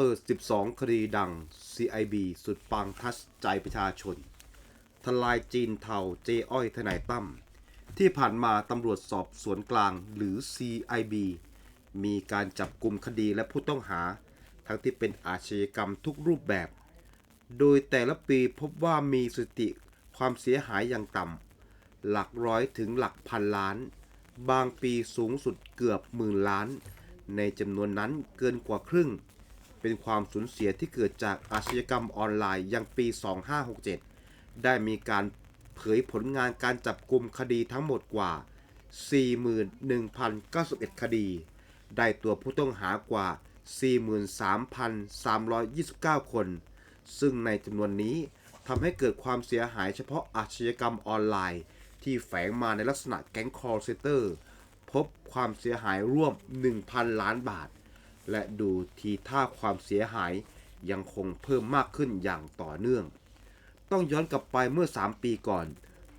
เปิด 12 คดีดัง CIB สุดปังทัชใจประชาชน ทลายจีนเทาเจอ้อยทนายตั้ม ที่ผ่านมาตำรวจสอบสวนกลางหรือ CIB มีการจับกลุ่มคดีและผู้ต้องหา ทั้งที่เป็นอาชญากรรมทุกรูปแบบ โดยแต่ละปีพบว่ามีสถิติความเสียหายอย่างต่ำ หลักร้อยถึงหลักพันล้าน บางปีสูงสุดเกือบหมื่นล้าน ในจำนวนนั้นเกินกว่าครึ่ง เป็นความสูญเสียที่เกิดจากอาชญากรรมออนไลน์ยังปี 2567 ได้มีการเผยผลงานการจับกลุ่มคดีทั้งหมดกว่า 41,091 คดี ได้ตัวผู้ต้องหากว่า 43,329 คน ซึ่งในจำนวนนี้ทำให้เกิดความเสียหายเฉพาะอาชญากรรมออนไลน์ ที่แฝงมาในลักษณะแก๊งคอร์เซเตอร์ พบความเสียหายร่วม 1,000 ล้านบาท และดูทีท่าความเสียหายยังคงเพิ่มมากขึ้นอย่างต่อเนื่อง ต้องย้อนกลับไปเมื่อ 3 ปีก่อน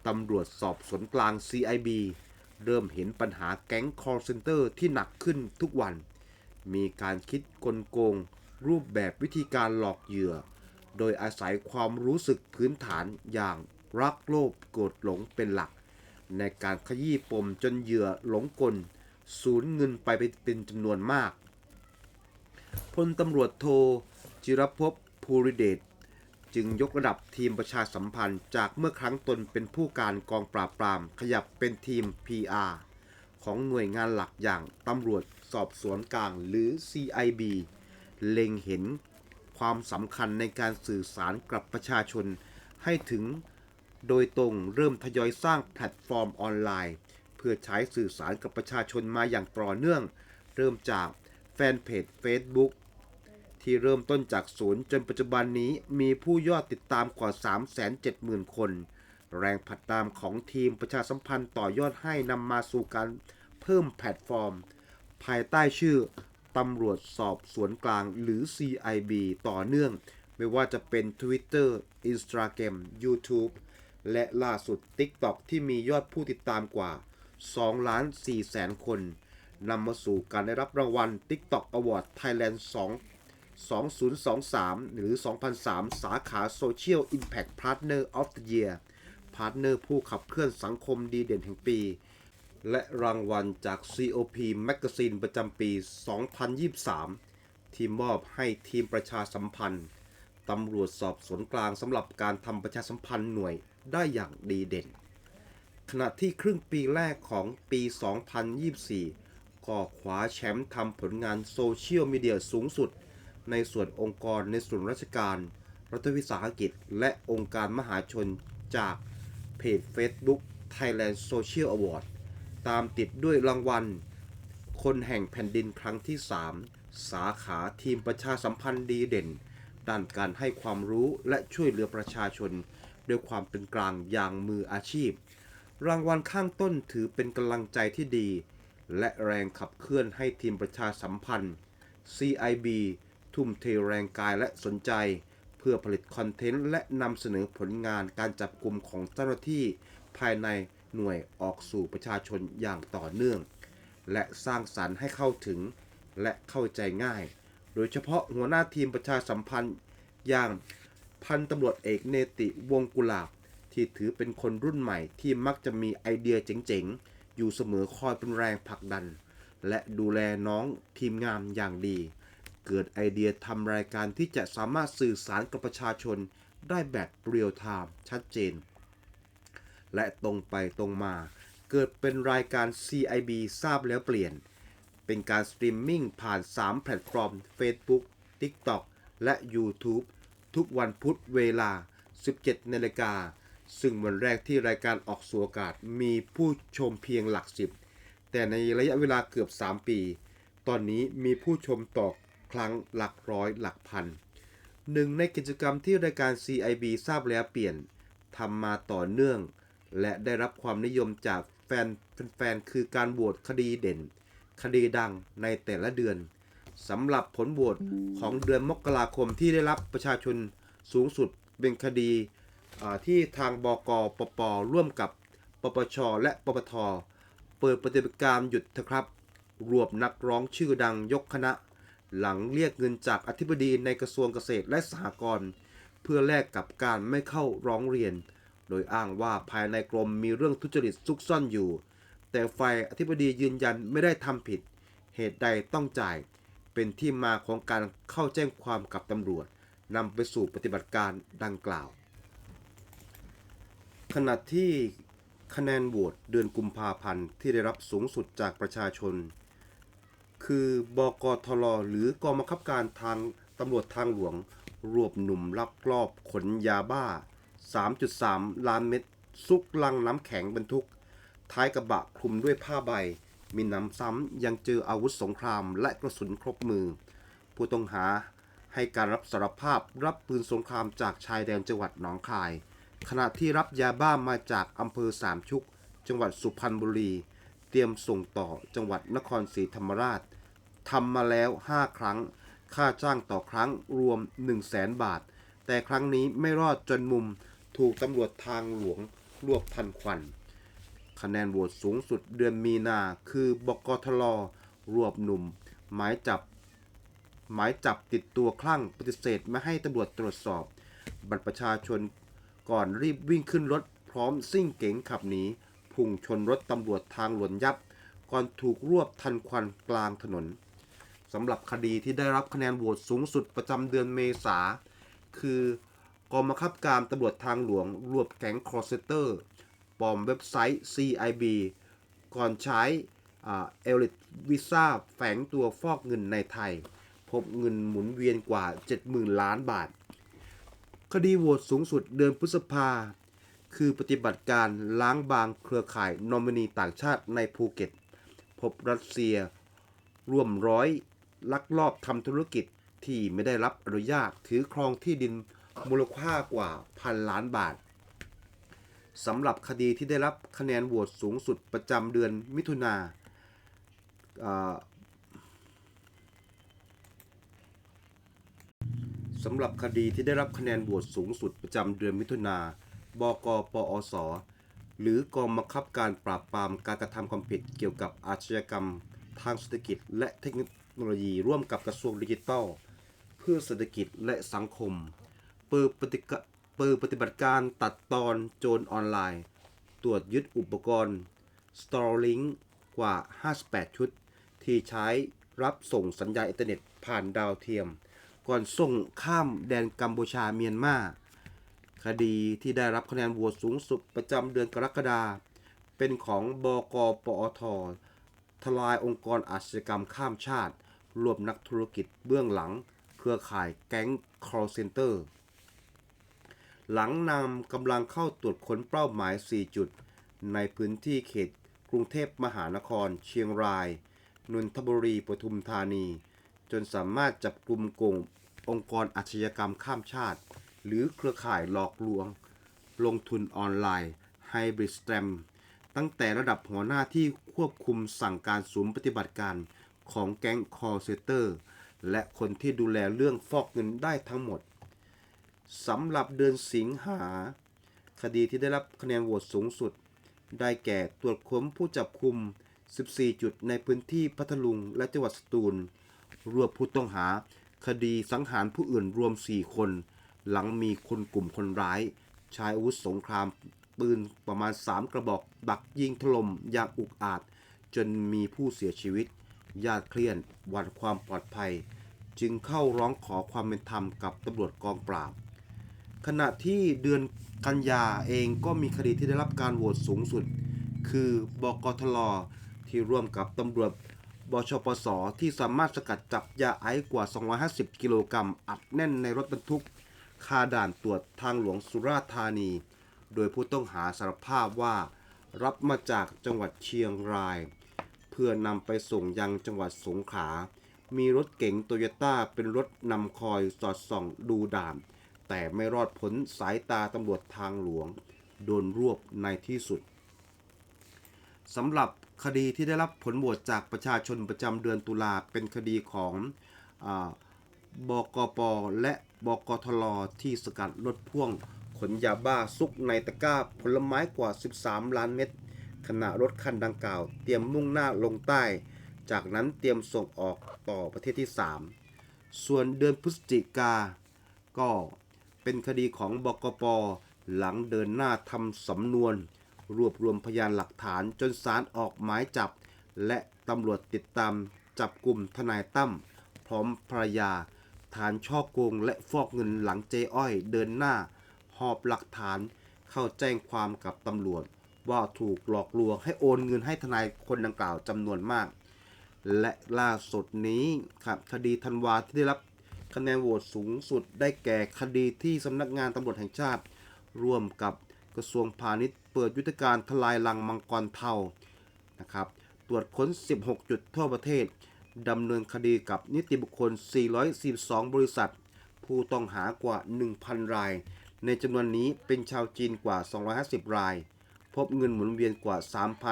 ตำรวจสอบสวนกลาง CIB เริ่มเห็นปัญหาแก๊ง call center ที่หนักขึ้นทุกวัน มีการคิดกลโกง รูปแบบวิธีการหลอกเหยื่อ โดยอาศัยความรู้สึกพื้นฐานอย่างรักโลภโกรธหลงเป็นหลัก ในการขยี้ปมจนเหยื่อหลงกล สูญเงินไปเป็นจำนวนมาก พลตำรวจโทจิรภพภูริเดชจึงยกระดับทีมประชาสัมพันธ์จากเมื่อครั้งตนเป็นผู้การกองปราบปราม ขยับเป็นทีม PR ของหน่วยงานหลักอย่างตำรวจสอบสวนกลางหรือ CIB เล็งเห็นความสำคัญในการสื่อสารกับประชาชนให้ถึงโดยตรงเริ่มทยอยสร้างแพลตฟอร์มออนไลน์ เพื่อใช้สื่อสารกับประชาชนมาอย่างต่อเนื่อง เริ่มจาก ฟนเพจ Facebook ที่เริ่มต้นจากศูนย์จนปัจจุบันนี้มีผู้ยอดติดตามกว่า 370,000 คน แรงผลักดันของทีมประชาสัมพันธ์ต่อยอดให้นำมาสู่การเพิ่มแพลตฟอร์ม ภายใต้ชื่อตำรวจสอบสวนกลางหรือ CIB ต่อเนื่อง ไม่ว่าจะเป็น Twitter Instagram YouTube และล่าสุด TikTok ที่มียอดผู้ติดตามกว่า2ล้าน4แสนคน นำมาสู่การได้รับรางวัล TikTok Award Thailand 2 2023 หรือ 2003 สาขา Social Impact Partner of the Year พาร์ทเนอร์ผู้ขับเคลื่อนสังคมดีเด่นแห่งปี และรางวัลจาก COP Magazine ประจำปี 2023 ที่มอบให้ทีมประชาสัมพันธ์ตำรวจสอบสวนกลางสำหรับการทำประชาสัมพันธ์หน่วยได้อย่างดีเด่น ขณะที่ครึ่งปีแรกของปี 2024 ก็คว้าแชมป์ทำผลงานโซเชียลมีเดียสูงสุด ในส่วนองค์กรในส่วนราชการ รัฐวิสาหกิจ และองค์การมหาชนจากเพจ Facebook Thailand Social Award ตามติดด้วยรางวัล คนแห่งแผ่นดินครั้งที่ 3 สาขาทีมประชาสัมพันธ์ดีเด่น ด้านการให้ความรู้และช่วยเหลือประชาชน ด้วยความเป็นกลางอย่างมืออาชีพ รางวัลข้างต้นถือเป็นกำลังใจที่ดี และแรงขับเคลื่อนให้ทีมประชาสัมพันธ์ CIB ทุ่มเทแรงกายและสนใจ เพื่อผลิตคอนเทนต์และนำเสนอผลงานการจับกลุ่มของเจ้าหน้าที่ ภายในหน่วยออกสู่ประชาชนอย่างต่อเนื่อง และสร้างสารรค์ให้เข้าถึงและเข้าใจง่าย โดยเฉพาะหัวหน้าทีมประชาสัมพันธ์อย่างพันตำรวจเอกเนติวงกุลาบ ที่ถือเป็นคนรุ่นใหม่ที่มักจะมีไอเดียเจ๋งๆ อยู่เสมอคอยเป็นแรงผลักดัน และดูแลน้องทีมงานอย่างดี เกิดไอเดียทำรายการที่จะสามารถสื่อสารกับประชาชนได้แบบเรียลไทม์ชัดเจน และตรงไปตรงมา เกิดเป็นรายการ CIB ทราบแล้วเปลี่ยน เป็นการสตรีมมิ่งผ่าน 3 แพลตฟอร์ม Facebook TikTok และ YouTube ทุกวันพุธเวลา 17นาฬิกา ซึ่งวันแรกที่รายการออกสู่อากาศมีผู้ชมเพียงหลักสิบ แต่ในระยะเวลาเกือบ 3 ปี ตอนนี้มีผู้ชมต่อครั้งหลักร้อยหลักพัน หนึ่งในกิจกรรมที่รายการ CIB ทราบแล้วเปลี่ยนทำมาต่อเนื่อง และได้รับความนิยมจากแฟนแฟนคือการโหวตคดีเด่น คดีดังในแต่ละเดือนสำหรับผลโหวตของเดือนมกราคมที่ได้รับประชาชนสูงสุดเป็นคดี ที่ทางบกปปร่วมกับปปช และปปท เปิดปฏิบัติการหยุดเถอะครับ รวบนักร้องชื่อดังยกคณะ หลังเรียกเงินจากอธิบดีในกระทรวงเกษตรและสหกรณ์เพื่อแลกกับการไม่เข้าร้องเรียน โดยอ้างว่าภายในกรมมีเรื่องทุจริตซุกซ่อนอยู่ แต่ฝ่ายอธิบดียืนยันไม่ได้ทำผิด เหตุใดต้องจ่าย เป็นที่มาของการเข้าแจ้งความกับตำรวจนำไปสู่ปฏิบัติการดังกล่าว ขณะที่คะแนนโหวตเดือนกุมภาพันธ์ที่ได้รับสูงสุดจากประชาชน คือบกทลหรือกองบังคับการทางตำรวจทางหลวง รวบหนุ่มลักลอบขนยาบ้า 3.3 ล้านเม็ดซุกลังน้ำแข็งบรรทุก ท้ายกระบะคลุมด้วยผ้าใบ มีหน้ำซ้ำยังเจออาวุธสงครามและกระสุนครบมือ ผู้ต้องหาให้การรับสารภาพรับปืนสงครามจากชายแดนจังหวัดหนองคาย ขณะที่รับยาบ้ามาจากอำเภอสามชุก จังหวัดสุพรรณบุรี เตรียมส่งต่อจังหวัดนครศรีธรรมราชทำมาแล้ว 5 ครั้ง ค่าจ้างต่อครั้งรวม 1 0 0 0 0แสนบาท แต่ครั้งนี้ไม่รอดจนมุมถูกตำรวจทางหลวงรวบทันควัน คะแนนโหวตสูงสุดเดือนมีนาคือบกทลรวบหนุ่ม หมายจับ หมายจับติดตัวคลั่งปฏิเสธไม่ให้ตำรวจตรวจสอบ บัตรประชาชน ก่อนรีบวิ่งขึ้นรถพร้อมซิ่งเก๋งขับหนีพุ่งชนรถตำรวจทางหลวงยับ ก่อนถูกรวบทันควันกลางถนนสำหรับคดีที่ได้รับคะแนนโหวตสูงสุดประจำเดือนเมษา คือกองบังคับการตำรวจทางหลวงรวบแก๊งคอร์เซเตอร์ปลอมเว็บไซต์ CIB ก่อนใช้เอลิทวีซ่าแฝงตัวฟอกเงินในไทย พบเงินหมุนเวียนกว่า 70,000 ล้านบาท คดีโหวตสูงสุดเดือนพฤษภา คือปฏิบัติการล้างบางเครือข่ายนอมินีต่างชาติในภูเก็ต พบรัสเซีย ร่วมร้อยลักลอบทำธุรกิจที่ไม่ได้รับอนุญาตถือครองที่ดินมูลค่ากว่าพันล้านบาทสำหรับคดีที่ได้รับคะแนนโหวตสูงสุดประจำเดือนมิถุนาอ่า สำหรับคดีที่ได้รับคะแนนโหวตสูงสุดประจำเดือนมิถุนาบกปอส หรือกองบังคับการปราบปรามการกระทำความผิดเกี่ยวกับอาชญากรรม ทางเศรษฐกิจและเทคโนโลยีร่วมกับกระทรวงดิจิทัล เพื่อเศรษฐกิจและสังคม เปิดปฏิเปิดปฏิบัติการตัดตอนโจรออนไลน์ ตรวจยึดอุปกรณ์ Starlink กว่า 58 ชุด ที่ใช้รับส่งสัญญาณอินเทอร์เน็ตผ่านดาวเทียม ก่อนส่งข้ามแดนกัมพูชาเมียนมา คดีที่ได้รับคะแนนโหวตสูงสุดประจำเดือนกรกฎาเป็นของบกปอททลายองค์กรอาชญากรรมข้ามชาติ รวบนักธุรกิจเบื้องหลัง เครือข่ายแก๊ง call center หลังนำกำลังเข้าตรวจค้นเป้าหมาย 4 จุด ในพื้นที่เขตกรุงเทพมหานคร เชียงราย นนทบุรี ปทุมธานี จนสามารถจับกลุ่มกลุ่มองค์กรอาชญากรรมข้ามชาติ หรือเครือข่ายหลอกลวง ลงทุนออนไลน์ไฮบริดสแตมตั้งแต่ระดับหัวหน้าที่ควบคุมสั่งการศูนย์ปฏิบัติการของแก๊งคอร์เซเตอร์ และคนที่ดูแลเรื่องฟอกเงินได้ทั้งหมดสำหรับเดือนสิงหา คดีที่ได้รับคะแนนโหวตสูงสุด ได้แก่ตรวจค้นผู้จับคุม 14 จุดในพื้นที่พัทลุงและจังหวัดสตูล รวบผู้ต้องหา คดีสังหารผู้อื่นรวม 4 คน หลังมีคนกลุ่มคนร้าย ใช้อาวุธสงครามปืนประมาณ 3 กระบอกดักยิงถล่มอย่างอุกอาจ จนมีผู้เสียชีวิต ญาติเครียดหวั่นความปลอดภัย จึงเข้าร้องขอความเป็นธรรมกับตำรวจกองปราบ ขณะที่เดือนกันยาเองก็มีคดีที่ได้รับการโหวตสูงสุด คือบกทลที่ร่วมกับตำรวจ บชปสที่สามารถสกัดจับยาไอซ์กว่า 250 กิโลกรัมอัดแน่นในรถบรรทุกคาด่านตรวจทางหลวงสุราษฎร์ธานี โดยผู้ต้องหาสารภาพว่า รับมาจากจังหวัดเชียงราย เพื่อนำไปส่งยังจังหวัดสงขลา มีรถเก๋งโตโยต้าเป็นรถนำคอยสอดส่องดูด่าน แต่ไม่รอดพ้นสายตาตำรวจทางหลวง โดนรวบในที่สุด สำหรับคดีที่ได้รับผลโหวตจากประชาชนประจำเดือนตุลาเป็นคดีของอบกปและบกทลที่สกัดรถพ่วงขนยาบ้าซุกในตะกร้าผลไม้กว่า 13 ล้านเม็ดขณะรถคันดังกล่าว เตรียมมุ่งหน้าลงใต้ จากนั้นเตรียมส่งออกต่อประเทศที่ 3 ส่วนเดือนพฤศจิกา ก็เป็นคดีของบกปหลังเดินหน้าทำสำนวน รวบรวมพยานหลักฐานจนศาลออกหมายจับ และตำรวจติดตามจับกลุ่มทนายตั้มพร้อมภรรยา ฐานช่อโกงและฟอกเงินหลังเจ๊อ้อยเดินหน้า หอบหลักฐานเข้าแจ้งความกับตำรวจ ว่าถูกหลอกลวงให้โอนเงินให้ทนายคนดังกล่าวจำนวนมาก และล่าสุดนี้ครับคดีธันวาที่ได้รับคะแนนโหวตสูงสุดได้แก่คดีที่สำนักงานตำรวจแห่งชาติ ร่วมกับกระทรวงพาณิชย์เปิดยุทธการทลายลังมังกรเทานะครับตรวจค้น 16 จุดทั่วประเทศ ดำเนินคดีกับนิติบุคคล 442 บริษัท ผู้ต้องหากว่า 1,000 ราย ในจำนวนนี้เป็นชาวจีนกว่า 250 ราย พบเงินหมุนเวียนกว่า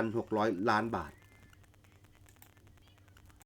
3,600 ล้านบาท